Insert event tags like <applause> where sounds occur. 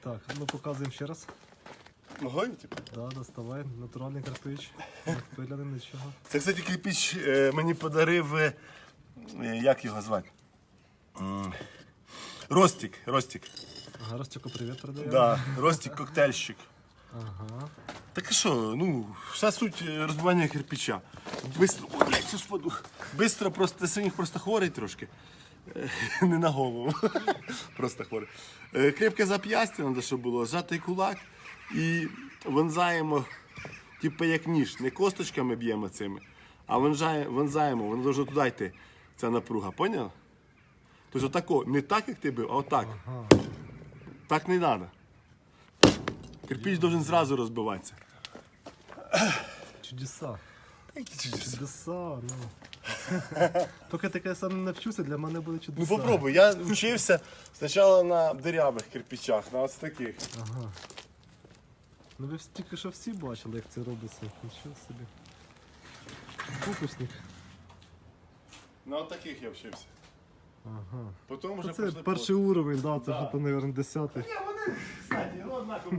Так, ну показуємо ще раз. Ногою, типу? Да, доставай, натуральний кирпич. Не впиляний нічого. Це, кстати, кирпич е, мені подарив. е, як його звати? М, Ростік. Ростік. Ага, Ростюку привіт передаємо. Да, Ростік коктейльщик. Ага. Так а що, ну, вся суть е, розбивання кирпича. Бистро, ой, блядь, спаду. Бистро просто ти синіх просто хворий трошки. Е, Не на голову. <laughs> Просто хворий. Е, Крепке зап'ястя треба, щоб було, зжатий кулак і вонзаємо, типу як ніж. Не косточками б'ємо цими, а вонзаємо, воно дуже туди йти. Ця напруга, поняв? Тобто отако, не так, як ти бив, а отак. Так не треба. Кирпич должен зразу розбиватися. Чудеса. Які чудеса. Чудеса, ну. Поки таке сам не навчуся, для мене буде Ну попробуй, я вчився спочатку на дирявих кирпичах, на ось таких. Ага. Ну ви ж тільки що всі бачили, як це робиться. Нічого собі. Фокусник. На от таких я вчився. Ага. Потім вже Це пішли перший уровень, да, це вже, мабуть, десятий. Ні, вони, кстати, ну однаково